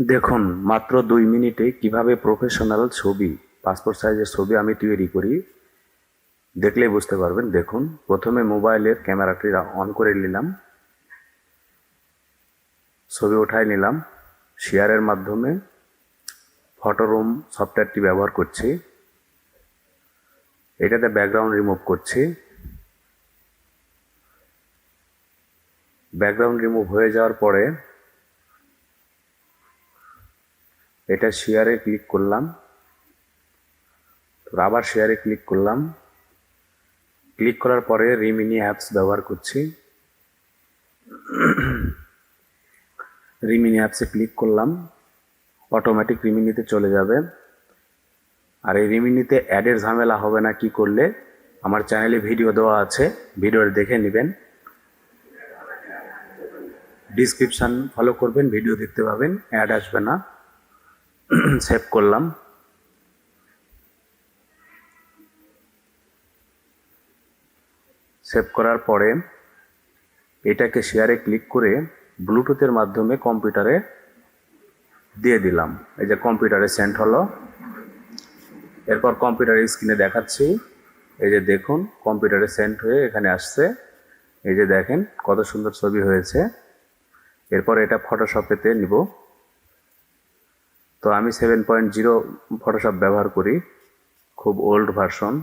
দেখুন, মাত্র দুই মিনিটে কীভাবে প্রফেশনাল ছবি পাসপোর্ট সাইজের ছবি আমি তৈরি করি, দেখলেই বুঝতে পারবেন। দেখুন, প্রথমে মোবাইলের ক্যামেরাটি অন করে নিলাম। ছবি উঠাই নিলাম। শেয়ারের মাধ্যমে ফটোরুম সফটওয়্যারটি ব্যবহার করছি। এটাতে ব্যাকগ্রাউন্ড রিমুভ করছি। ব্যাকগ্রাউন্ড রিমুভ হয়ে যাওয়ার পরে এটা শেয়ারে ক্লিক করলাম। তো আবার শেয়ারে ক্লিক করলাম। ক্লিক করার পরে রিমিনি অ্যাপস ব্যবহার করছি। রিমিনি অ্যাপসে ক্লিক করলাম। অটোমেটিক রিমিনিতে চলে যাবে। আর এই রিমিনিতে অ্যাডের ঝামেলা হবে না, কি করলে? আমার চ্যানেলে ভিডিও দেওয়া আছে ভিডিও দেখে নেবেন। ডিসক্রিপশান ফলো করবেন ভিডিও দেখতে পাবেন অ্যাড আসবে না। সেভ করলাম। সেভ করার পরে এটাকে শেয়ারে ক্লিক করে ব্লুটুথের মাধ্যমে কম্পিউটারে দিয়ে দিলাম। এই যে কম্পিউটারে সেন্ড হলো। এরপর কম্পিউটারের স্ক্রিনে দেখাচ্ছি। এই যে দেখুন, কম্পিউটারে সেন্ড হয়ে এখানে আসছে। এই যে দেখেন, কত সুন্দর ছবি হয়েছে। এরপর এটা ফটোশপেতে নিব। তো আমি সেভেন পয়েন্ট জিরো ফটোশপ ব্যবহার করি, খুব ওল্ড ভার্সন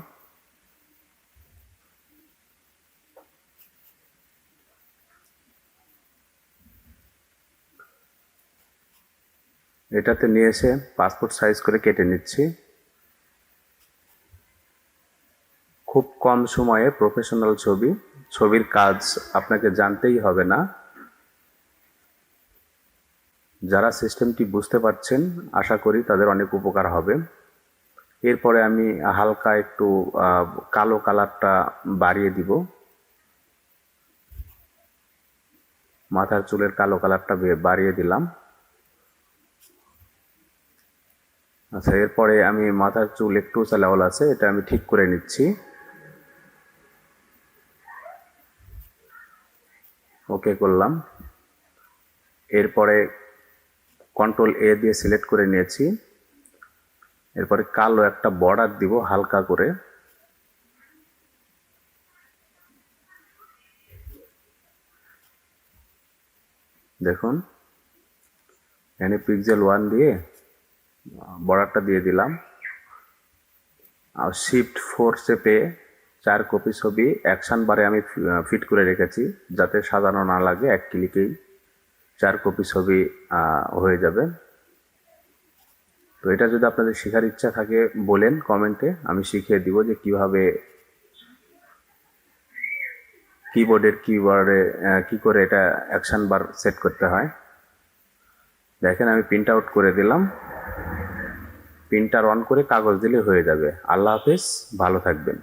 এটাতে নিয়ে এসে পাসপোর্ট সাইজ করে কেটে নিচ্ছি। খুব কম সময়ে প্রফেশনাল ছবি, ছবির কাজ আপনাকে জানতেই হবে না। যারা সিস্টেমটি বুঝতে পারছেন, আশা করি তাদের অনেক উপকার হবে। এরপরে আমি হালকা একটু কালো কালারটা বাড়িয়ে দিব। মাথার চুলের কালো কালারটা বাড়িয়ে দিলাম। আচ্ছা এরপরে আমি মাথার চুল একটু চালাওয়াল আছে, এটা আমি ঠিক করে নিচ্ছি। ওকে করলাম। এরপরে কন্ট্রোল এ দিয়ে সিলেক্ট করে নিয়েছি। এরপরে কালো একটা বর্ডার দিব হালকা করে। দেখুন এখানে পিক্সেল ওয়ান দিয়ে বর্ডারটা দিয়ে দিলাম। আর শিফট ফোর চেপে চার কপি ছবি অ্যাকশন বারে আমি ফিট করে রেখেছি, যাতে সাজানো না লাগে, এক ক্লিকেই চার কপি ছবি হয়ে যাবে। তো এটা যদি আপনাদের শেখার ইচ্ছা থাকে, বলেন কমেন্টে আমি শিখিয়ে দিব যে কীভাবে কিবোর্ডের কিবোর্ডে কি করে এটা অ্যাকশন বার সেট করতে হয়। দেখেন আমি প্রিন্ট আউট করে দিলাম। প্রিন্টার অন করে কাগজ দিলে হয়ে যাবে। আল্লাহ হাফেজ, ভালো থাকবেন।